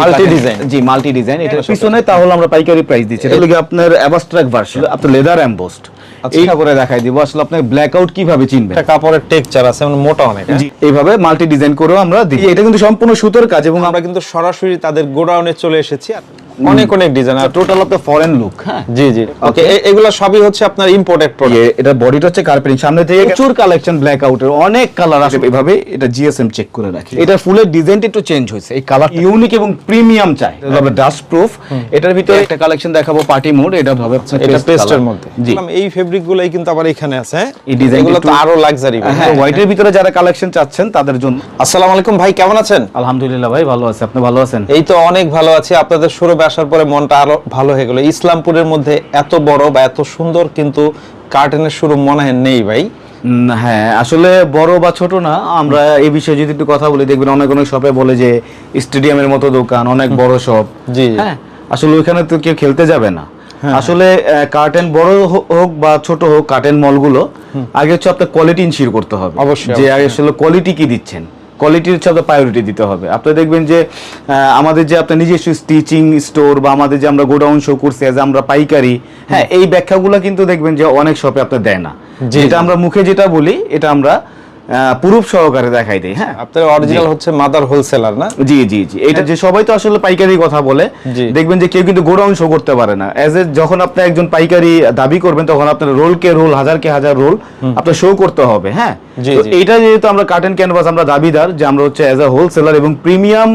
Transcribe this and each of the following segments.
Multi design জি multi design এটা পিছনে তাহলে আমরা পাইকারি প্রাইস দিচ্ছি। এটা লাগে আপনার অ্যাবাস্ট্রাক ভার্সন আপনার লেদার এমবোসড এই করে দেখাই দিব। আসলে আপনি ব্ল্যাক আউট কীভাবে চিনবেন? এটা কাপড়ের টেক্সচার আছে মানে মোটা অনেক হ্যাঁ? জি এইভাবে মাল্টি ডিজাইন করেও আমরা দিই এটা কিন্তু সম্পূর্ণ সুতোর কাজ এবং আমরা কিন্তু সরাসরি তাদের গোডাউনে চলে এসেছি। আর অনেক অনেক design R total of the foreign look হ্যাঁ? জি জি। ওকে এগুলো সবই হচ্ছে আপনার ইম্পোর্টেড প্রোডাক্ট এটা বডিটা হচ্ছে কার্পেটিং সামনে থেকে প্রচুর কালেকশন ব্ল্যাক আউটের অনেক কালার আছে এভাবে এটা জিএসএম চেক করে রাখি। এটা ফুলের ডিজাইনটা একটু চেঞ্জ হয়েছে। এই কালার ইউনিক এবং প্রিমিয়াম চাই। হবে ডাস্ট প্রুফ এটার ভিতরে একটা কালেকশন দেখাবো পার্টি মোড এটা হবে এটা পেস্টের মধ্যে। জি। এই ফেব্রিক গুলাই কিন্তু আবার এখানে আছে। হ্যাঁ? এই design এগুলো তো আরও লাক্সারি হ্যাঁ হোয়াইটের ভিতরে যারা কালেকশন চাচ্ছেন তাদের জন্য। আসসালামু আলাইকুম ভাই কেমন আছেন? আলহামদুলিল্লাহ ভাই ভালো আছে। আপনি ভালো আছেন? এই তো অনেক ভালো আছি। আপনাদের শোরুমে আসার পরে মনটা আরও ভালো হয়ে গেল। ইসলামপুরের মধ্যে এত বড় বা এত সুন্দর কিন্তু কার্টেনের শোরুম মনে হয় নেই ভাই। হ্যাঁ আসলে বড় বা ছোট না আমরা এই বিষয়ে যদি একটু কথা বলি দেখবেন অনেক অনেক শপে বলে যে স্টেডিয়ামের মতো দোকান অনেক বড় শপ জি। হ্যাঁ আসলে ওইখানে তো কেউ খেলতে যাবে না। আসলে কার্টেন বড় হোক বা ছোট হোক কার্টেন মলগুলো আগে হচ্ছে আপনার কোয়ালিটি ইনশিওর করতে হবে। অবশ্যই, যে আগে আসলে কোয়ালিটি কি দিচ্ছেন। কোয়ালিটির হচ্ছে আপনার প্রায়োরিটি দিতে হবে। আপনি দেখবেন যে আহ, আমাদের যে আপনার নিজস্ব স্টিচিং স্টোর বা আমাদের যে আমরা গোডাউন শো করছি অ্যাজ আমরা পাইকারি হ্যাঁ এই ব্যাখ্যাগুলো কিন্তু দেখবেন যে অনেক শপে আপনার দেয় না। যেটা আমরা মুখে যেটা বলি এটা আমরা সহকারে দেখাই দিই হ্যাঁ? আপনার অরিজিনাল হচ্ছে মাদার হোলসেলার না? জি জি জি। এটা যে সবাই তো আসলে পাইকারি কথা বলে দেখবেন যে কেউ কিন্তু গোডাউন শো করতে পারে না। এজ এ যখন আপনি একজন পাইকারি দাবি করবেন তখন আপনার রোল কে রোল হাজার কে হাজার রোল আপনার শো করতে হবে হ্যাঁ? তো। এইটা যেহেতু আমরা কার্টেন ক্যানভাস আমরা দাবিদার যে আমরা হচ্ছে এজ এ হোলসেলার এবং প্রিমিয়াম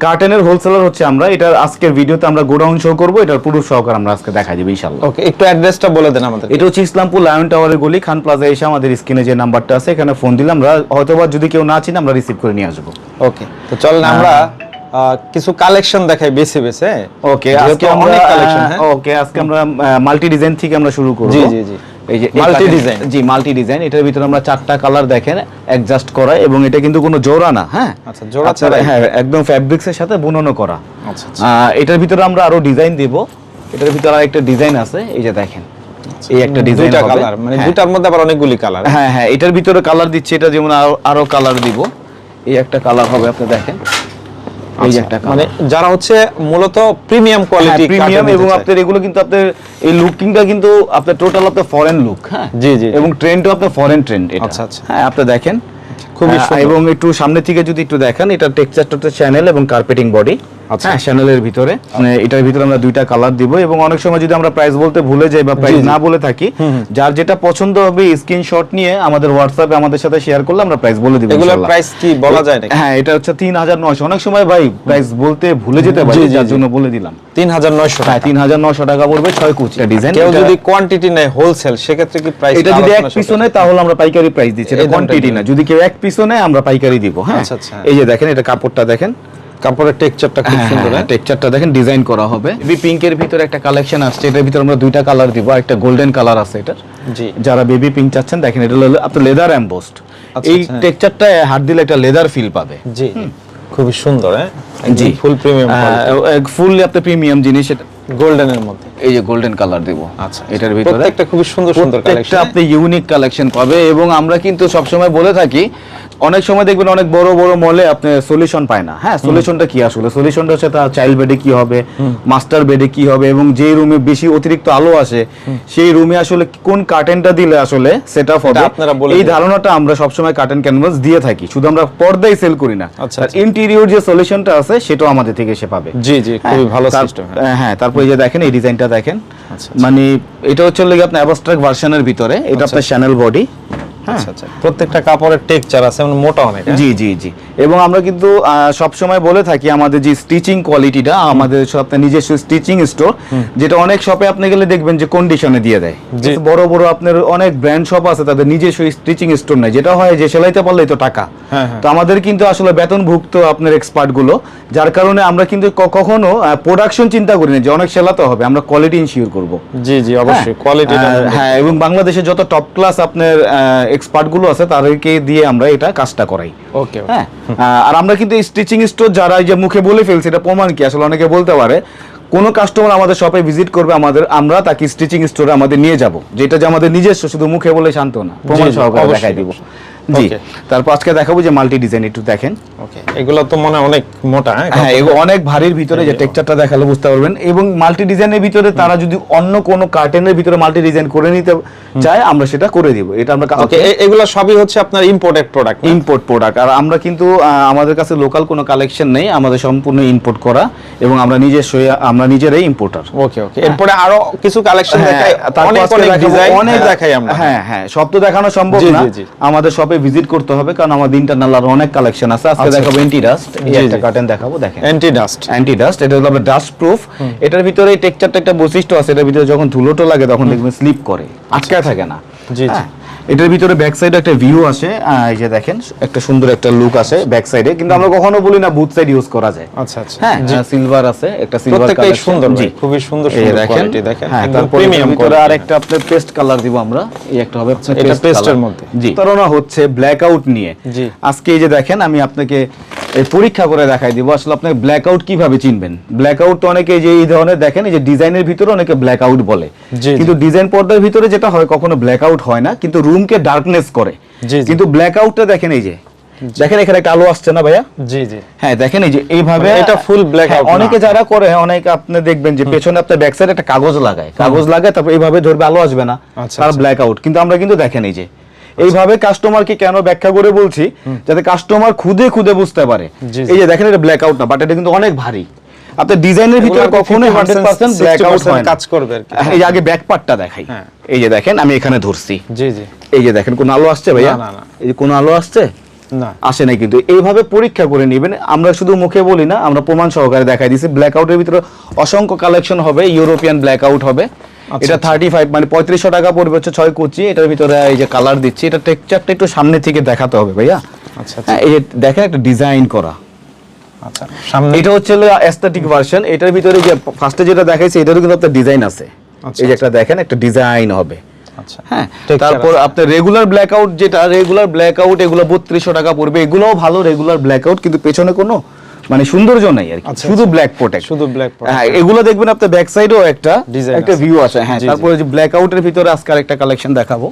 কার্টেনের হোলসেলার হচ্ছে আমরা। এটার আজকের ভিডিওতে আমরা গোডাউন শো করব। এটার পুরো সহকার আমরা আজকে দেখা যাবে ইনশাল্লাহ ওকে একটু অ্যাড্রেসটা বলে দেন আমাদের এটা হচ্ছে ইসলামপুর লায়ন টাওয়ারের গলি। খান প্লাজা এসে আমাদের স্ক্রিনে যে নাম্বারটা আছে এখানে ফোন দিলে আমরা হয়তোবা যদি কেউ না চিনি আমরা রিসিভ করে নিয়ে আসব। ওকে তো চলেন আমরা আহ, কিছু কালেকশন দেখাই বেছে বেছে। ওকে আজকে অনেক কালেকশন হ্যাঁ? ওকে আজকে আমরা মাল্টি ডিজাইন থেকে আমরা শুরু করব। জি, জি, জি। এই যে multi design। জি মাল্টি ডিজাইন এটার ভিতরে আমরা চারটা কালার দেখেন অ্যাডজাস্ট করা এবং এটা কিন্তু কোনো জোড়া না হ্যাঁ? আচ্ছা, জোড়া আপনার- ছাড়াই? হ্যাঁ একদম ফ্যাব্রিক্স এর সাথে বুননো করা। আচ্ছা, আচ্ছা। এটার ভিতরে আমরা আরও ডিজাইন দেব। এটার ভিতরে আর একটা ডিজাইন আছে এই যে দেখেন। এই একটা ডিজাইন দুইটা কালার মানে দুইটার মধ্যে আবার অনেকগুলি কালার হ্যাঁ হ্যাঁ এটার ভিতরে কালার দিচ্ছে এটা যেমন আরও আরও কালার দিব। এই একটা কালার হবে আপনি দেখেন। এই যে একটা মানে যারা হচ্ছে মূলত প্রিমিয়াম কোয়ালিটি প্রিমিয়াম হ্যাঁ, এবং আপনার এগুলো কিন্তু আপনার এই লুকিংটা কিন্তু আপনার টোটাল আপনার ফরেন লুক হ্যাঁ জি, জি। এবং ট্রেন্ডও আপনার ফরেন ট্রেন্ড এটা আচ্ছা, আচ্ছা। হ্যাঁ আপনি দেখেন খুবই এবং একটু সামনে থেকে যদি একটু দেখেন এটা টেক্সচারটা হচ্ছে চ্যানেল এবং কার্পেটিং বডি আচ্ছা। হ্যাঁ চ্যানেলের ভিতরে। মানে এটার ভিতরে আমরা দুইটা কালার দিব এবং অনেক সময় যদি আমরা প্রাইস বলতে ভুলে যাই বা প্রাইস। না বলে থাকি যার যেটা পছন্দ হবে স্ক্রিনশট নিয়ে আমাদের হোয়াটসঅ্যাপে আমাদের সাথে শেয়ার করলে আমরা প্রাইস বলে দিব এগুলোর প্রাইস কি বলা যায় নাকি? হ্যাঁ এটা হচ্ছে তিন হাজার নয়শো। অনেক সময় ভাই প্রাইস বলতে ভুলে যেতে পারি যার জন্য বলে দিলাম। তিন হাজার নয়শো হ্যাঁ তিন হাজার নশো টাকা পড়বে ছয় কুচি। ডিজাইন কেউ যদি কোয়ান্টিটি নেয় হোলসেল সেক্ষেত্রে কি প্রাইস এটা যদি এক পিসও নেয় তাহলে আমরা পাইকারি প্রাইস দিচ্ছি। এটা কোয়ান্টিটি না। যদি কেউ এক পিসও নেয় আমরা পাইকারি দিব হ্যাঁ। আচ্ছা, আচ্ছা। এই যে দেখেন এটা কাপড়টা দেখেন। কাপড়ের টেক্সচারটা খুব সুন্দর হ্যাঁ? টেক্সচারটা দেখেন ডিজাইন করা হবে। বেবি পিঙ্কের ভিতরে একটা কালেকশন আসছে এটার ভিতরে আমরা দুইটা কালার দিব একটা গোল্ডেন কালার আছে এটার। জি। যারা বেবি পিঙ্ক চাচ্ছেন দেখেন এটা হলো আপনার লেদার এমবোস্ট আচ্ছা, এই আচ্ছা। টেক্সচারটা হাত দিলে একটা লেদার ফিল পাবে। জি খুবই সুন্দর হ্যাঁ? জি। ফুল প্রিমিয়াম ফুল আপনার প্রিমিয়াম জিনিস এটা গোল্ডেনের মধ্যে। এই যে গোল্ডেন কালার দিব। আচ্ছা এটার ভিতরে প্রত্যেকটা খুবই সুন্দর সুন্দর কালেকশন আপনি ইউনিক কালেকশন পাবে এবং আমরা কিন্তু সবসময় বলে থাকি অনেক সময় দেখবেন অনেক বড় বড় মলে আপনি সলিউশন পায় না। হ্যাঁ সলিউশনটা কি আসলে? সলিউশনটা হচ্ছে তার চাইল্ড বেডে কি হবে মাস্টার বেডে কি হবে এবং যে রুমে বেশি অতিরিক্ত আলো আসে সেই রুমে আসলে কোন কার্টেনটা দিলে আসলে সেট আপ হবে এই ধারণাটা আমরা সবসময় কার্টেন ক্যানভাস দিয়ে থাকি। শুধু আমরা পর্দায় সেল করি না। আচ্ছা, আচ্ছা। ইন্টেরিয়র যে সলিউশনটা আছে সেটাও আমাদের থেকে সে পাবে। জি জি খুবই হ্যাঁ, ভালো সিস্টেম হ্যাঁ। তারপর এই যে দেখেন এই ডিজাইনটা দেখেন। আচ্ছা, মানে এটা হচ্ছে লেগে আপনার অ্যাবস্ট্রাক্ট ভার্সনের ভিতরে। এটা আপনার চ্যানেল বডি হ্যাঁ। আচ্ছা আচ্ছা। প্রত্যেকটা কাপড়ের টেক্সচার আছে মানে মোটা অনেক হ্যাঁ? জি জি জি। এবং আমরা কিন্তু সব সময় বলে থাকি আমাদের যে স্টিচিং কোয়ালিটিটা আমাদের সব নিজস্ব স্টিচিং স্টোর যেটা অনেক শপে আপনি গেলে দেখবেন যে কন্ডিশনে দিয়ে দেয়। বড় বড় আপনার অনেক ব্র্যান্ড শপ আছে তাদের নিজস্ব স্টিচিং স্টোর নাই। যেটা হয় যে সেলাইতে পারলেই তো টাকা। হ্যাঁ। তো আমাদের কিন্তু আসলে বেতনভুক্ত আপনার এক্সপার্টগুলো যার কারণে আমরা কিন্তু কখনো প্রোডাকশন চিন্তা করি না যে অনেক সেলাতে হবে আমরা কোয়ালিটি ইনশিওর করব। জি জি অবশ্যই। কোয়ালিটি হ্যাঁ এবং বাংলাদেশে যত টপ ক্লাস আপনার এক্সপার্টগুলো আছে তাদেরকে দিয়ে আমরা এটা কাজটা করাই। ওকে হ্যাঁ? আর আমরা কিন্তু স্টিচিং স্টোর যারা এই যে মুখে বলে ফেলছি এটা প্রমাণ কি? আসলে অনেকে বলতে পারে কোনো কাস্টমার আমাদের শপে ভিজিট করবে আমাদের আমরা তাকে স্টিচিং স্টোরে আমাদের নিয়ে যাব যেটা যে আমাদের নিজস্ব শুধু মুখে বলে শান্ত না। প্রমাণ সহকারে দেখাই দিব। জি। তারপর আজকে দেখাবো যে মাল্টি ডিজাইন একটু দেখেন। ওকে এগুলো তো মনে অনেক মোটা হ্যাঁ? হ্যাঁ অনেক ভারীর ভিতরে যে টেক্সচারটা দেখালে বুঝতে পারবেন। এবং মাল্টি ডিজাইনের ভিতরে তারা যদি অন্য কোনো কার্টেনের ভিতরে মাল্টি ডিজাইন করে নিতে চায় আমরা সেটা করে দিব। এটা আমরা ওকে এগুলো সবই হচ্ছে আপনার ইম্পোর্টেড প্রোডাক্ট ইম্পোর্ট প্রোডাক্ট আর আমরা কিন্তু আমাদের কাছে লোকাল কোনো কালেকশন নেই আমাদের সম্পূর্ণ ইম্পোর্ট করা এবং আমরা নিজস্বই আমরা নিজেরাই ইম্পোর্টার ওকে ওকে এরপরে আরও কিছু কালেকশন দেখাই। অনেক অনেক ডিজাইন অনেক দেখাই আমরা। হ্যাঁ হ্যাঁ। সব তো দেখানো সম্ভব না। আমাদের শপে ভিজিট করতে হবে কারণ আমাদের ইন্টারনাল আর অনেক কালেকশন আছে। আজকে আচ্ছা, দেখাবো এন্টি ডাস্ট এই একটা। কার্টেন দেখাবো দেখেন। অ্যান্টি ডাস্ট অ্যান্টি ডাস্ট এটা হলো ডাস্ট প্রুফ এটার ভিতরে টেক্সচারটা একটা বৈশিষ্ট্য আছে এটার ভিতরে যখন ধুলোটো লাগে তখন দেখবেন স্লিপ করে। আটকে থাকে না। জি, জি। এটার ভিতরে ব্যাক সাইডে একটা ভিউ আছে এই যে দেখেন একটা সুন্দর একটা লুক আসে ব্যাক সাইডে কিন্তু আমরা কখনো বলি না বুথ সাইড ইউজ করা যায়। আচ্ছা আচ্ছা। হ্যাঁ সিলভার আছে একটা সিলভার কালার সুন্দর ভাই, খুবই সুন্দর সুন্দর দেখেন কোয়ালিটি দেখেন হ্যাঁ একদম তারপর প্রিমিয়াম করে আর একটা আপনার পেস্ট কালার দিব আমরা এই একটা হবে এটা color। মধ্যে। জি। তরনা হচ্ছে ব্ল্যাক আউট নিয়ে। জি। আজকে এই যে দেখেন আমি আপনাকে এই পরীক্ষা করে দেখাই দিব। আসলে আপনি ব্ল্যাক আউট কীভাবে চিনবেন? ব্ল্যাক আউট তো অনেকে যে এই ধরনের দেখেন এই যে ডিজাইনের ভিতরে অনেকে ব্ল্যাক আউট বলে। কিন্তু ডিজাইন পর্দার ভিতরে যেটা হয় কখনো ব্ল্যাক আউট হয় না কিন্তু রুমকে ডার্কনেস করে। কিন্তু ব্ল্যাক আউটটা দেখেন এই যে। দেখেন এখানে একটা আলো আসছে না ভাইয়া? জি জি। হ্যাঁ দেখেন এই যে এইভাবে মানে এটা হ্যাঁ, out না। অনেকে যারা করে অনেকে আপনি দেখবেন যে পেছনে আপনার ব্যাক সাইডে একটা কাগজ লাগায়। কাগজ লাগায় তারপর এইভাবে ধরবে আলো আসবে না। আচ্ছা, তার আচ্ছা। ব্ল্যাক আউট কিন্তু আমরা কিন্তু দেখেন এই যে এইভাবে কাস্টমারকে কেন ব্যাখ্যা করে বলছি? যাতে কাস্টমার খুদে খুদে বুঝতে পারে। এই যে দেখেন এটা ব্ল্যাক আউট না বাট এটা কিন্তু অনেক ভারী। আপনার ডিজাইনের ভিতরে কখনোই 50% হান্ড্রেড পার্সেন্ট ব্ল্যাক আউট হয় না। কাজ করবে আর কি। হ্যাঁ, এই আগে ব্যাক পার্টটা দেখাই। হ্যাঁ। এই যে দেখেন আমি এখানে ধরছি। জি জি। এই যে দেখেন কোন আলো আসছে ভাইয়া? না, না। এই যে কোন আলো আসছে? না। আসে নাই কিন্তু। এইভাবে পরীক্ষা করে নেবেন। আমরা শুধু মুখে বলি না আমরা প্রমাণ সহকারে দেখাই দিছি। ব্ল্যাক আউটের ভিতরে অসংখ্য কালেকশন হবে ইউরোপিয়ান ব্ল্যাক আউট হবে। আচ্ছা, এটা থার্টি ফাইভ মানে পঁয়ত্রিশশো টাকা পড়বে হচ্ছে ছয় কুচি। এটার ভিতরে এই যে কালার দিচ্ছি এটা টেক্সচারটা একটু সামনে থেকে দেখাতে হবে ভাইয়া। আচ্ছা আচ্ছা। হ্যাঁ এই যে দেখেন একটা ডিজাইন করা। আচ্ছা সামনে এটা হচ্ছে অ্যাস্থেটিক ভার্সন এটার ভিতরে যে ফার্স্টে যেটা দেখাইছি এটারও কিন্তু একটা ডিজাইন আছে। আচ্ছা, এই যে একটা দেখেন একটা ডিজাইন হবে। আচ্ছা। হ্যাঁ তারপর। আপনার রেগুলার ব্ল্যাক আউট যেটা রেগুলার ব্ল্যাক আউট এগুলো বত্রিশশো টাকা পড়বে। এগুলোও ভালো রেগুলার ব্ল্যাক আউট কিন্তু পেছনে কোনো মানে সৌন্দর্য নাই আর কি। আচ্ছা, শুধু ব্ল্যাক প্রোটেক্ট শুধু ব্ল্যাক। হ্যাঁ এগুলো দেখবেন আপনার ব্যাক সাইডেও একটা একটা ভিউ আছে। হ্যাঁ। তারপরে যে ব্ল্যাক আউটের ভিতরে আজকে একটা কালেকশন দেখাবো।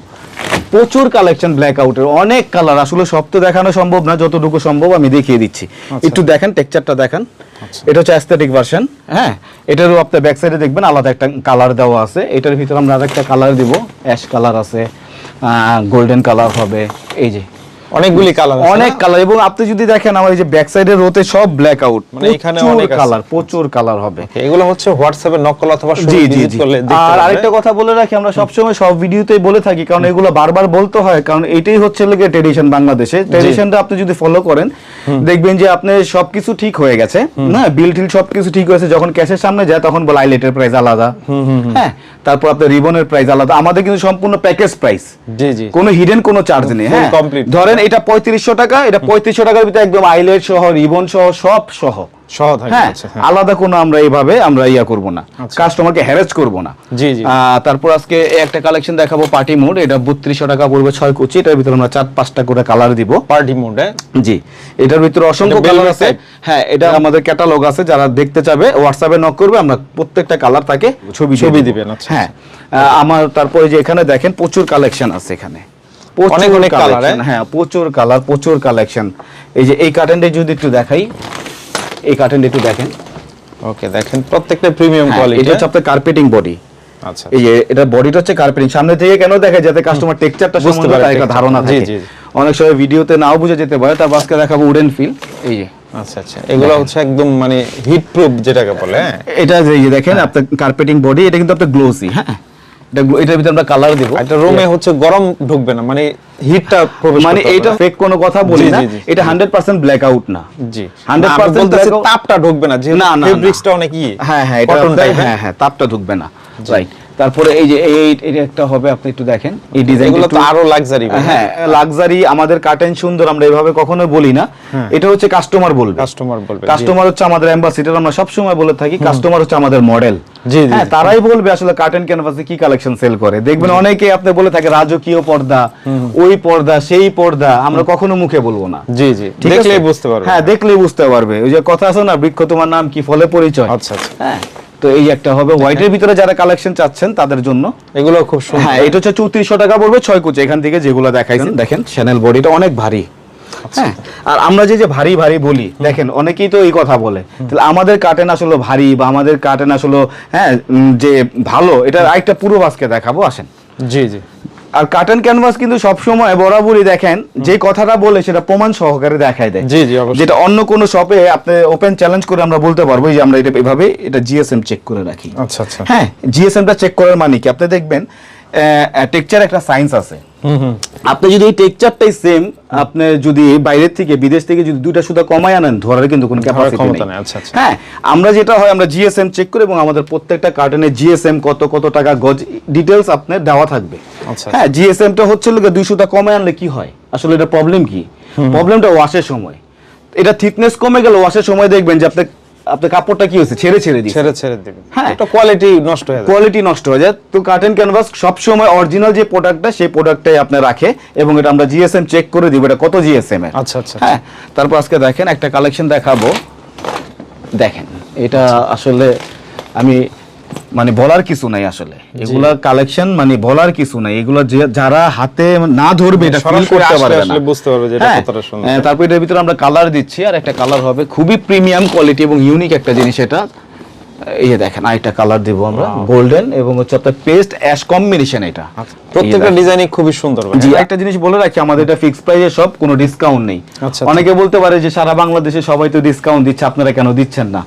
প্রচুর কালেকশন ব্ল্যাক আউটের অনেক কালার আসলে সব তো দেখানো সম্ভব না যতটুকু সম্ভব আমি দেখিয়ে দিচ্ছি। একটু দেখেন টেক্সচারটা দেখেন। আচ্ছা। এটা হচ্ছে অ্যাস্থেটিক ভার্সন হ্যাঁ? এটারও আপনার ব্যাক সাইডে দেখবেন আলাদা একটা কালার দেওয়া আছে। এটার ভিতরে আমরা আরেকটা কালার দিব। অ্যাশ কালার আছে গোল্ডেন কালার হবে। এই যে অনেকগুলি কালার অনেক কালার এবং আপনি যদি দেখেন আমার এই যে ব্যাক রোতে সব ব্ল্যাক আউট মানে এখানে অনেক কালার প্রচুর কালার হবে। এগুলো হচ্ছে হোয়াটসঅ্যাপে নকল অথবা করলে আর আরেকটা কথা বলে রাখি আমরা সবসময় সব ভিডিওতেই বলে থাকি কারণ এগুলো বারবার বলতে হয় কারণ এটাই হচ্ছে লেগে ট্রেডিশন বাংলাদেশে। ট্রেডিশনটা আপনি যদি ফলো করেন দেখবেন যে আপনি সবকিছু ঠিক হয়ে গেছে না বিল টিল সবকিছু ঠিক হয়েছে যখন ক্যাশের সামনে যায় তখন বলে আইলেটের প্রাইস আলাদা। হ্যাঁ তারপর আপনার রিবনের প্রাইস আলাদা। আমাদের কিন্তু সম্পূর্ণ প্যাকেজ প্রাইস জি জি। কোনো হিডেন কোনো চার্জ নেই হ্যাঁ। ধরেন এটা পঁয়ত্রিশশো টাকা এটা পঁয়ত্রিশশো টাকার ভিতরে একদম আইলেট সহ রিবন সহ সব সহ। হ্যাঁ হ্যাঁ। আলাদা কোনো আমরা এইভাবে আমরা ইয়া করব না। কাস্টমারকে হ্যারেস করব না। জি, জি। তারপর আজকে একটা কালেকশন দেখাবো পার্টি মোড এটা বত্রিশশো টাকা পড়বে ছয় কুচি এটার ভিতরে আমরা চার পাঁচটা করে কালার দিব। পার্টি মোড জি এটার ভিতরে অসংখ্য কালার আছে। হ্যাঁ এটা আমাদের ক্যাটালগ আছে যারা দেখতে চাবে হোয়াটসঅ্যাপে নক করবে আমরা প্রত্যেকটা কালার তাকে ছবি ছবি দিব। দিবেন, আচ্ছা, হ্যাঁ। আমার তারপরে যে এখানে দেখেন প্রচুর কালেকশন আছে এখানে। অনেক অনেক colour, হ্যাঁ। প্রচুর কালার প্রচুর কালেকশন এই যে এই কার্টেনটা যদি একটু দেখাই এই কার্টেনটা একটু দেখেন। ওকে দেখেন প্রত্যেকটা প্রিমিয়াম হ্যাঁ, কোয়ালিটি এটা হচ্ছে আপনার কার্পেটিং বডি আচ্ছা। এই যে এটা বডিটা হচ্ছে কার্পেটিং সামনে থেকে কেন দেখে যাতে কাস্টমার টেক্সচারটা বুঝতে পারে একটা ধারণা থাকে? জি, জি। অনেক সময় ভিডিওতে নাও বুঝে যেতে পারে তার আজকে দেখাবো উডেন ফিল এই যে। আচ্ছা আচ্ছা। এগুলো হচ্ছে একদম মানে হিট প্রুফ যেটাকে বলে হ্যাঁ? এটা যে এই যে দেখেন আপনার কার্পেটিং বডি এটা কিন্তু আপনার গ্লোসি হ্যাঁ? এটা এটার ভিতরে আমরা কালার দিব। একটা রুমে হচ্ছে গরম ঢুকবে না মানে হিটটা মানে এটা ফেক কোনো কথা বলি না। এটা 100% ব্ল্যাক আউট না। জি। 100% বলতেছি black out- তাপটা ঢুকবে না যেহেতু। ফেব্রিক্সটা অনেক ই হ্যাঁ হ্যাঁ এটা কটন হ্যাঁ হ্যাঁ তাপটা ঢুকবে না। রাইট তারপরে এই যে এই এটা একটা হবে আপনি একটু দেখেন। এই ডিজাইন এগুলো তো আরও লাক্সারি হ্যাঁ লাক্সারি আমাদের কার্টেন সুন্দর আমরা এভাবে কখনো বলি না। এটা হচ্ছে কাস্টমার বলবে। কাস্টমার বলবে কাস্টমার হচ্ছে আমাদের অ্যাম্বাসিডার আমরা সব সময় বলে থাকি কাস্টমার হচ্ছে আমাদের মডেল জি, জি, হ্যাঁ তারাই বলবে আসলে কাটেন ক্যানভাসে কি কালেকশন সেল করে। দেখবেন অনেকে আপনি বলে থাকে রাজকীয় পর্দা ওই পর্দা সেই পর্দা। আমরা কখনো মুখে বলব না। জি জি। দেখলেই? বুঝতে পারবে। হ্যাঁ দেখলেই বুঝতে পারবে। ওই যে কথা আছে না বৃক্ষ তোমার নাম কি ফলে পরিচয়। আচ্ছা, আচ্ছা। হ্যাঁ। তো এই একটা হবে। হোয়াইটের ভিতরে যারা কালেকশন চাচ্ছেন তাদের জন্য। এগুলো খুব সুন্দর। হ্যাঁ এটা হচ্ছে চৌত্রিশশো টাকা পড়বে ছয় কুচি। এখান থেকে যেগুলো দেখাইছেন দেখেন চ্যানেল বডিটা অনেক ভারী। হ্যাঁ আর আমরা যে যে ভারী ভারী বলি দেখেন অনেকেই তো এই কথা বলে তাহলে আমাদের কাটেন আসলে ভারী বা আমাদের কাটেন আসলে হ্যাঁ যে ভালো এটা আরেকটা পুরো বাসকে দেখাবো আসেন। জি জি। আর কাটন ক্যানভাস কিন্তু সবসময় বরাবরই দেখেন যে কথাটা বলে সেটা প্রমাণ সহকারে দেখায় দেয়। জি জি অবশ্যই। যেটা অন্য কোন শপে আপনি ওপেন চ্যালেঞ্জ করে আমরা বলতে পারব যে আমরা এটা এভাবে এটা জিএসএম চেক করে রাখি। আচ্ছা আচ্ছা। হ্যাঁ জিএসএমটা চেক করার মানে কি? আপনি দেখবেন টেকচার একটা সায়েন্স আছে। আপনি যদি এই টেকচারটাই সেম আপনি যদি বাইরের থেকে বিদেশ থেকে যদি দুইটা সুতা কমাই আনেন ধরার কিন্তু কোনো ক্যাপাসিটি নেই। আচ্ছা, আচ্ছা। হ্যাঁ আমরা যেটা হয় আমরা জিএসএম চেক করি এবং আমাদের প্রত্যেকটা কার্টনে জিএসএম কত কত টাকা গজ ডিটেলস আপনার দেওয়া থাকবে। আচ্ছা। হ্যাঁ জিএসএমটা হচ্ছে লোকে দুই সুতা কমে আনলে কি হয়? আসলে এটা প্রবলেম কি? প্রবলেমটা ওয়াশের সময়। এটা থিকনেস কমে গেল ওয়াশের সময় দেখবেন যে আপনি আপনার কাপড়টা কি হয়েছে? ছেড়ে ছেড়ে দিই ছেড়ে ছেড়ে দিবেন হ্যাঁ। একটা কোয়ালিটি নষ্ট হয়ে যায় কোয়ালিটি নষ্ট হয়ে যায়। তো কার্টেন ক্যানভাস সবসময় অরিজিনাল যে প্রোডাক্টটা সেই প্রোডাক্টটাই আপনি রাখে এবং এটা আমরা জিএসএম চেক করে দিব। এটা কত জিএসএম এর? আচ্ছা, আচ্ছা, হ্যাঁ। তারপর আজকে দেখেন একটা কালেকশন দেখাবো। দেখেন এটা আসলে আমি মানে বলার কিছু নাই আসলে। এগুলা কালেকশন মানে বলার কিছু নাই। এগুলো যারা হাতে না ধরবে এটা ফিল করতে পারবে না। আসলে বুঝতে পারবে যে এটা হ্যাঁ, কতটা সুন্দর। হ্যাঁ, তারপর এটার ভিতরে আমরা কালার দিচ্ছি আর একটা কালার হবে খুবই প্রিমিয়াম কোয়ালিটি এবং ইউনিক একটা জিনিস এটা। এই যে দেখেন আরেকটা কালার দেবো আমরা গোল্ডেন এবং হচ্ছে আপনার পেস্ট অ্যাশ কম্বিনেশন এটা। প্রত্যেকটা ডিজাইনই খুবই সুন্দর জি একটা জিনিস বলে রাখি আমাদের এটা ফিক্স প্রাইসে সব কোনো ডিসকাউন্ট নেই। আচ্ছা, অনেকে বলতে পারে যে সারা বাংলাদেশে সবাই তো ডিসকাউন্ট দিচ্ছে আপনারা কেন দিচ্ছেন না?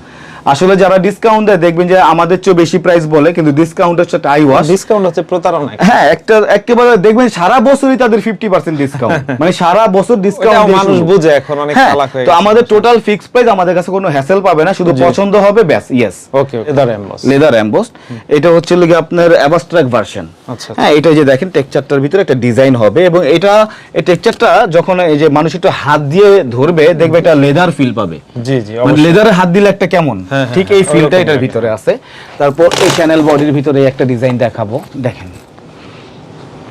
আসলে যারা ডিসকাউন্ট দেয় দেখবেন যে আমাদের চেয়ে বেশি প্রাইস বলে কিন্তু ডিসকাউন্ট হচ্ছে টাই ওয়াশ ডিসকাউন্ট হচ্ছে প্রতারণা। হ্যাঁ একটা একেবারে দেখবেন সারা বছরই তাদের ফিফটি পার্সেন্ট ডিসকাউন্ট মানে সারা বছর ডিসকাউন্ট মানুষ বুঝে এখন অনেক চালাক হয়ে তো আমাদের টোটাল ফিক্স প্রাইস আমাদের কাছে কোনো হ্যাসেল পাবে না শুধু পছন্দ হবে ব্যাস yes okay either emboss leather embossed এটা হচ্ছে লোকে আপনার অ্যাবাস্ট্রাক্ট ভার্সন আচ্ছা। হ্যাঁ এটা যে দেখেন টেক্সচারটার ভিতরে একটা ডিজাইন হবে এবং এটা এই টেক্সচারটা যখন এই যে মানুষ একটু হাত দিয়ে ধরবে দেখবে একটা লেদার ফিল পাবে। জি জি মানে লেদারে হাত দিলে একটা কেমন? হ্যাঁ, ঠিক হ্যাঁ, এই ফিলটা এটার ভিতরে আছে। তারপর এই চ্যানেল বডির ভিতরে একটা ডিজাইন দেখাবো। দেখেন।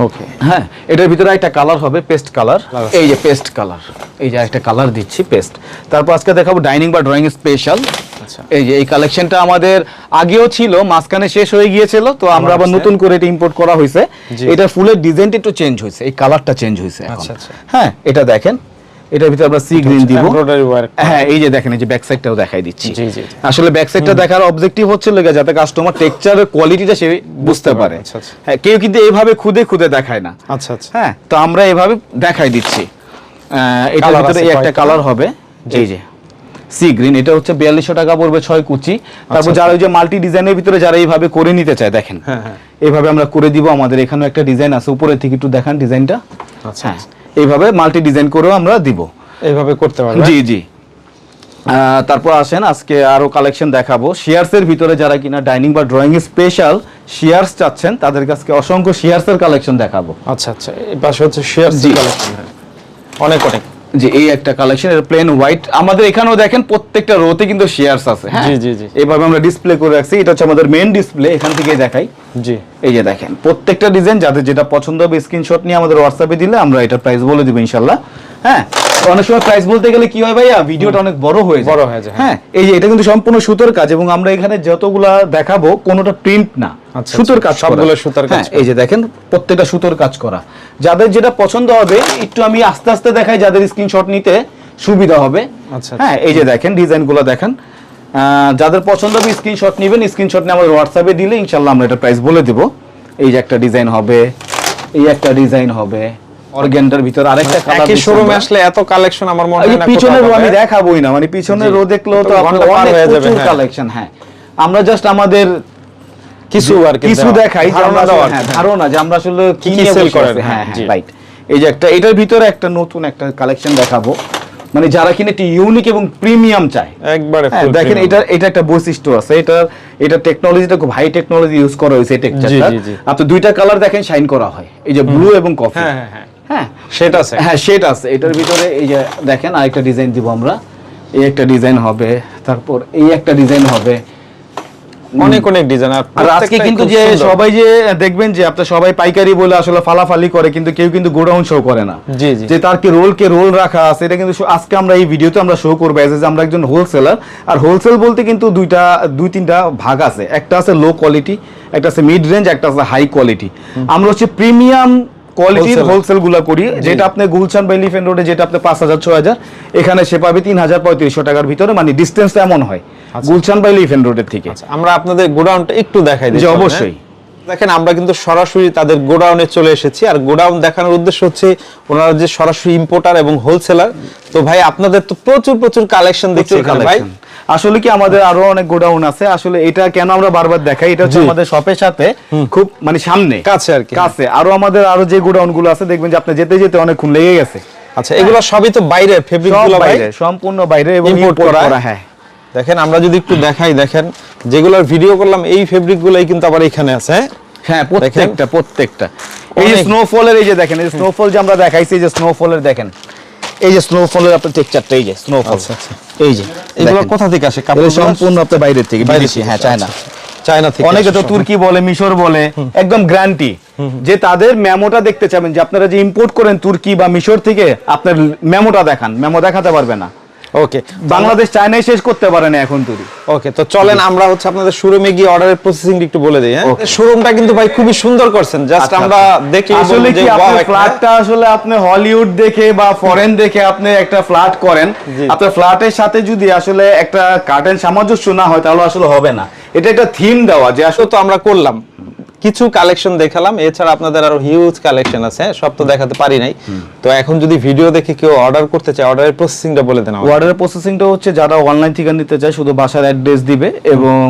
ওকে হ্যাঁ এটার ভিতরে একটা কালার হবে পেস্ট কালার এই যে পেস্ট কালার এই যে একটা কালার দিচ্ছি পেস্ট তারপর আজকে দেখাবো ডাইনিং বা ড্রয়িং স্পেশাল আচ্ছা। এই যে এই কালেকশনটা আমাদের আগেও ছিল মাঝখানে শেষ হয়ে গিয়েছিল তো আমরা আবার নতুন করে এটা ইম্পোর্ট করা হয়েছে। এটা ফুলের ডিজাইনটা একটু চেঞ্জ হয়েছে এই কালারটা চেঞ্জ হয়েছে আচ্ছা, আচ্ছা। হ্যাঁ এটা দেখেন। এটার ভিতরে আমরা সি গ্রিন দিব। হ্যাঁ এই যে দেখেন এই যে ব্যাক সাইডটাও দেখাই দিচ্ছি। জি, জি, জি। আসলে ব্যাক সাইডটা দেখার অবজেক্টিভ হচ্ছে লেগে যাতে কাস্টমার টেক্সচারের কোয়ালিটিটা সে বুঝতে পারে আচ্ছা, আচ্ছা। হ্যাঁ কেউ কিন্তু এইভাবে খুদে খুদে দেখায় না। আচ্ছা আচ্ছা। হ্যাঁ তো আমরা এভাবে দেখাই দিচ্ছি। এটার ভিতরে এই একটা কালার হবে। এই যে সি গ্রিন এটা হচ্ছে বিয়াল্লিশশো টাকা পড়বে ছয় কুচি। তারপর আচ্ছা। যারা ওই যে মাল্টি ডিজাইনের ভিতরে যারা এইভাবে করে নিতে চায় দেখেন। হ্যাঁ, হ্যাঁ। এইভাবে আমরা করে দিব আমাদের এখানে একটা ডিজাইন আছে। উপরে থেকে একটু দেখান ডিজাইনটা আচ্ছা হ্যাঁ। এইভাবে মাল্টি ডিজাইন করেও আমরা দিব। এইভাবে করতে পারব? জি জি। তারপর আসেন আজকে আরও কালেকশন দেখাবো। শেয়ারসের ভিতরে যারা কিনা ডাইনিং বা ড্রয়িং স্পেশাল শেয়ারস চাচ্ছেন তাদের কাছে অসংখ্য শেয়ারসের কালেকশন দেখাবো। আচ্ছা আচ্ছা। এই পাশে হচ্ছে শেয়ার জি। কালেকশন অনেক অনেক। যে এই একটা কালেকশন এর প্লেন হোয়াইট আমাদের এখানেও দেখেন প্রত্যেকটা রোতে কিন্তু শেয়ারস আছে হ্যাঁ? জি, জি, জি। এইভাবে আমরা ডিসপ্লে করে রাখছি। এটা হচ্ছে আমাদের মেন ডিসপ্লে এখান থেকে দেখাই। জি। এই যে দেখেন প্রত্যেকটা ডিজাইন যাদের যেটা পছন্দ হবে স্ক্রিনশট নিয়ে আমাদের হোয়াটসঅ্যাপে দিলে আমরা এটা প্রাইস বলে দিব ইনশাআল্লাহ হ্যাঁ? অনেক সময় প্রাইস বলতে গেলে কি হয় ভাইয়া? ভিডিওটা অনেক বড় হয়ে যায়। বড় হয়ে যায়, হ্যাঁ এই যে এটা কিন্তু সম্পূর্ণ সুতোর কাজ এবং আমরা এখানে যতগুলা দেখাবো কোনোটা প্রিন্ট না। সুতোর আচ্ছা, কাজ সবগুলো সুতার কাজ হ্যাঁ, এই যে দেখেন প্রত্যেকটা সুতোর কাজ করা। যাদের যেটা পছন্দ হবে একটু আমি আস্তে আস্তে দেখাই যাদের স্ক্রিনশট নিতে সুবিধা হবে। আচ্ছা, হ্যাঁ এই যে দেখেন ডিজাইনগুলো দেখেন। যাদের পছন্দ হবে স্ক্রিনশট নেবেন। স্ক্রিনশট নিয়ে আমাদের হোয়াটসঅ্যাপে দিলে ইনশাল্লাহ আমরা এটা প্রাইস বলে দিব। এই যে একটা ডিজাইন হবে এই একটা ডিজাইন হবে। অর্গ্যানটার ভিতর আরেকটা কালার একই শোরুমে আসলে এত কালেকশন আমার মনে হয় না পিছনের রো আমি দেখাবোই না। মানে পিছনের জি। রো দেখলেও তো আপনার অনেক হয়ে যাবে। কালেকশন হ্যাঁ। আমরা জাস্ট আমাদের কিছু আর কিছু দেখাই ধারণা হ্যাঁ। ধারণা যে আমরা আসলে কি sell করেন, হ্যাঁ হ্যাঁ, রাইট এই যে একটা এটার ভিতরে একটা নতুন একটা কালেকশন দেখাবো। মানে যারা কিনা একটি ইউনিক এবং প্রিমিয়াম চায়। একবারে দেখেন এটা এটা একটা বৈশিষ্ট্য আছে। এটা এটা টেকনোলজিটা খুব হাই টেকনোলজি ইউজ করা হয়েছে এই টেক্সচারটা। আপনি দুইটা কালার দেখেন শাইন করা হয়। এই যে ব্লু এবং কফি হ্যাঁ সেটা আছে। হ্যাঁ সেটা আছে। এটার ভিতরে এই যে দেখেন আরেকটা ডিজাইন দিব আমরা। এই একটা ডিজাইন হবে। তারপর এই একটা ডিজাইন হবে। অনেক অনেক ডিজাইন আর আজকে কিন্তু যে সবাই যে দেখবেন যে আপনার সবাই পাইকারি বলে আসলে ফালাফালি করে কিন্তু কেউ কিন্তু গোডাউন শো করে না। জি, জি। যে তার কি রোল কে রোল রাখা আছে এটা কিন্তু আজকে আমরা এই ভিডিওতে আমরা শো করব as আমরা একজন হোলসেলার আর হোলসেল বলতে কিন্তু দুইটা দুই তিনটা ভাগ আছে। একটা আছে লো কোয়ালিটি একটা আছে মিড রেঞ্জ একটা আছে হাই কোয়ালিটি আমরা হচ্ছে প্রিমিয়াম কোয়ালিটির। হোলসেলগুলা করি যেটা আপনি গুলশান বাই এলিফেন্ট রোডে যেটা আপনি পাঁচ হাজার ছয় হাজার এখানে সে পাবে তিন হাজার পঁয়ত্রিশশো টাকার ভিতরে মানে ডিস্টেন্স এমন হয় গুলশান বা এলিফেন্ট রোডের থেকে আচ্ছা, আমরা আপনাদের গোডাউনটা একটু দেখাই দিই অবশ্যই। দেখেন আমরা কিন্তু সরাসরি তাদের গোডাউনে চলে এসেছি। আর গোডাউন দেখানোর উদ্দেশ্য হচ্ছে ওনারা যে সরাসরি ইম্পোর্টার এবং হোলসেলার তো ভাই আপনাদের তো প্রচুর প্রচুর কালেকশন দেখছি ভাই। আসলে কি আমাদের আরও অনেক গোডাউন আছে। আসলে এটা কেন আমরা বারবার দেখাই? এটা হচ্ছে আমাদের শপের সাথে খুব মানে সামনে। কাছে আর কি। কাছে। আরও আমাদের আরও যে গোডাউনগুলো আছে দেখবেন যে আপনি যেতে যেতে অনেকক্ষণ লেগে গেছে। আচ্ছা এগুলো সবই তো বাইরের ফেব্রিকগুলো বাইরে সম্পূর্ণ বাইরে এবং করা। করা হ্যাঁ। দেখেন আমরা যদি একটু দেখাই দেখেন যেগুলোর ভিডিও করলাম এই ফেব্রিক গুলোই কিন্তু আবার এখানে আছে হ্যাঁ? হ্যাঁ প্রত্যেকটা প্রত্যেকটা। এই যে স্নোফলের এই যে দেখেন এই স্নোফল যে আমরা দেখাইছি এই যে স্নোফলের দেখেন এই যে স্নোফলের আপনার টেক্সচারটা এই যে স্নোফল আচ্ছা, আচ্ছা। এই যে এগুলো কোথা থেকে আসে? কাপড় সম্পূর্ণ আপনার বাইরের থেকে বিদেশি হ্যাঁ চায়না। চায়না থেকে অনেকে তো তুর্কি বলে মিশর বলে একদম গ্যারান্টি যে তাদের মেমোটা দেখতে চাবেন যে আপনারা যে ইম্পোর্ট করেন তুর্কি বা মিশর থেকে আপনার মেমোটা দেখান মেমো দেখাতে পারবে না। ওকে বাংলাদেশ চায়নায় শেষ করতে পারে না এখন তুরি। ওকে তো চলেন আমরা হচ্ছে আপনাদের শোরুমে গিয়ে অর্ডারের প্রসেসিং একটু বলে দিই হ্যাঁ? শোরুমটা কিন্তু ভাই খুবই সুন্দর করছেন জাস্ট আচ্ছা, আমরা দেখি আসলে কি আপনি ফ্ল্যাটটা আসলে আপনি হলিউড দেখে বা ফরেন দেখে আপনি একটা ফ্ল্যাট করেন। আপনার ফ্ল্যাটের সাথে যদি আসলে একটা কার্টেন সামঞ্জস্য না হয় তাহলে আসলে হবে না। এটা একটা থিম দেওয়া যে আসলে তো আমরা করলাম। কিছু কালেকশন দেখালাম এছাড়া আপনাদের আরও হিউজ কালেকশন আছে? সব তো দেখাতে পারি নাই। তো এখন যদি ভিডিও দেখে কেউ অর্ডার করতে চায় অর্ডারের প্রসেসিংটা বলে দেন অর্ডারের প্রসেসিংটা হচ্ছে যারা অনলাইন থেকে নিতে চায় শুধু বাসার অ্যাড্রেস দিবে এবং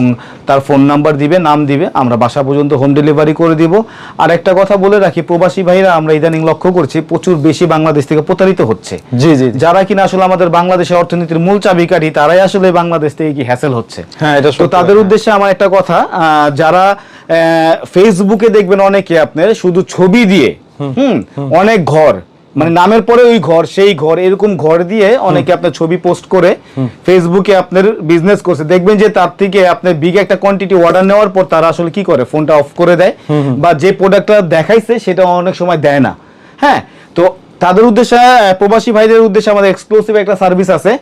তার ফোন নাম্বার দিবে নাম দিবে আমরা বাসা পর্যন্ত হোম ডেলিভারি করে দিব। আর একটা কথা বলে রাখি প্রবাসী ভাইরা আমরা ইদানিং লক্ষ্য করছি প্রচুর বেশি বাংলাদেশ থেকে প্রতারিত হচ্ছে। জি জি। যারা কিনা আসলে আমাদের বাংলাদেশের অর্থনীতির মূল চাবিকাঠি তারাই আসলে বাংলাদেশ থেকে কি হ্যাসেল হচ্ছে? হ্যাঁ এটা তো তাদের উদ্দেশ্যে আমার একটা কথা যারা ফেসবুকে দেখবেন অনেকে আপনার শুধু ছবি দিয়ে হুম অনেক ঘর মানে নামের পরে ওই ঘর সেই ঘর এরকম ঘর দিয়ে অনেকে আপনার ছবি পোস্ট করে ফেসবুকে আপনার বিজনেস করছে। দেখবেন যে তার থেকে আপনার বিগ একটা কোয়ান্টিটি অর্ডার নেওয়ার পর তারা আসলে কি করে? ফোনটা অফ করে দেয়। বা যে প্রোডাক্টটা দেখাইছে সেটা অনেক সময় দেয় না। হ্যাঁ তো তাদের উদ্দেশ্যে প্রবাসী ভাইদের উদ্দেশ্যে আমাদের এক্সক্লুসিভ একটা সার্ভিস আছে।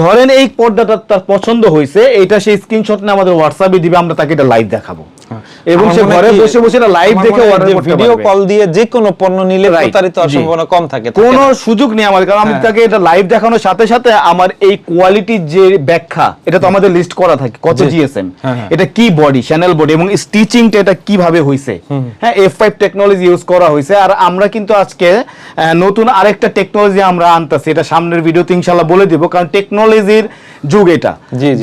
ধরেন এই পর্দাটা তার পছন্দ হয়েছে এটা সেই স্ক্রিনশট নিয়ে আমাদের হোয়াটসঅ্যাপে দিবে আমরা তাকে এটা লাইভ দেখাবো। এবং সে ঘরে বসে বসে এটা লাইভ দেখে অর্ডার করতে ভিডিও কল দিয়ে যে কোনো পণ্য নিলে প্রতারিত হওয়ার সম্ভাবনা কম থাকে কোনো সুযোগ নেই আমাদের কারণ আমি হ্যাঁ। তাকে এটা লাইভ দেখানোর সাথে সাথে আমার এই কোয়ালিটির যে ব্যাখ্যা এটা তো আমাদের লিস্ট করা থাকে কত জিএসএম হ্যাঁ, হ্যাঁ। এটা কি বডি চ্যানেল বডি এবং স্টিচিংটা এটা কীভাবে হয়েছে হ্যাঁ এফ ফাইভ টেকনোলজি ইউজ করা হয়েছে আর আমরা কিন্তু আজকে নতুন আরেকটা টেকনোলজি আমরা আনতেছি এটা সামনের ভিডিওতে ইনশাল্লাহ বলে দিব কারণ টেকনোলজির যুগ এটা।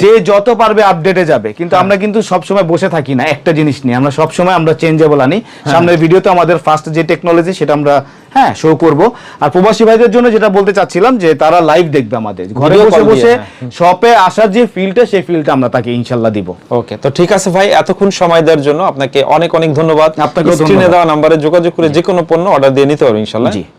যে যত পারবে আপডেটে যাবে। কিন্তু আমরা কিন্তু সবসময় বসে থাকি না একটা জিনিস নিয়ে। আমরা সবসময় আমরা চেঞ্জেবল আনি। সামনের ভিডিওতে আমাদের ফার্স্ট যে টেকনোলজি সেটা আমরা হ্যাঁ শো করব। আর প্রবাসী ভাইদের জন্য যেটা বলতে চাচ্ছিলাম যে তারা লাইভ দেখবে আমাদের। ঘরে বসে বসে হ্যাঁ। শপে আসার যে ফিলটা সেই ফিলটা আমরা তাকে ইনশাল্লাহ দিব। ওকে তো ঠিক আছে ভাই এতক্ষণ সময় দেওয়ার জন্য আপনাকে অনেক অনেক ধন্যবাদ। আপনাকে স্ক্রিনে দেওয়া নাম্বারে যোগাযোগ করে যে কোনো পণ্য অর্ডার দিয়ে নিতে পারবেন ইনশাল্লাহ। জি।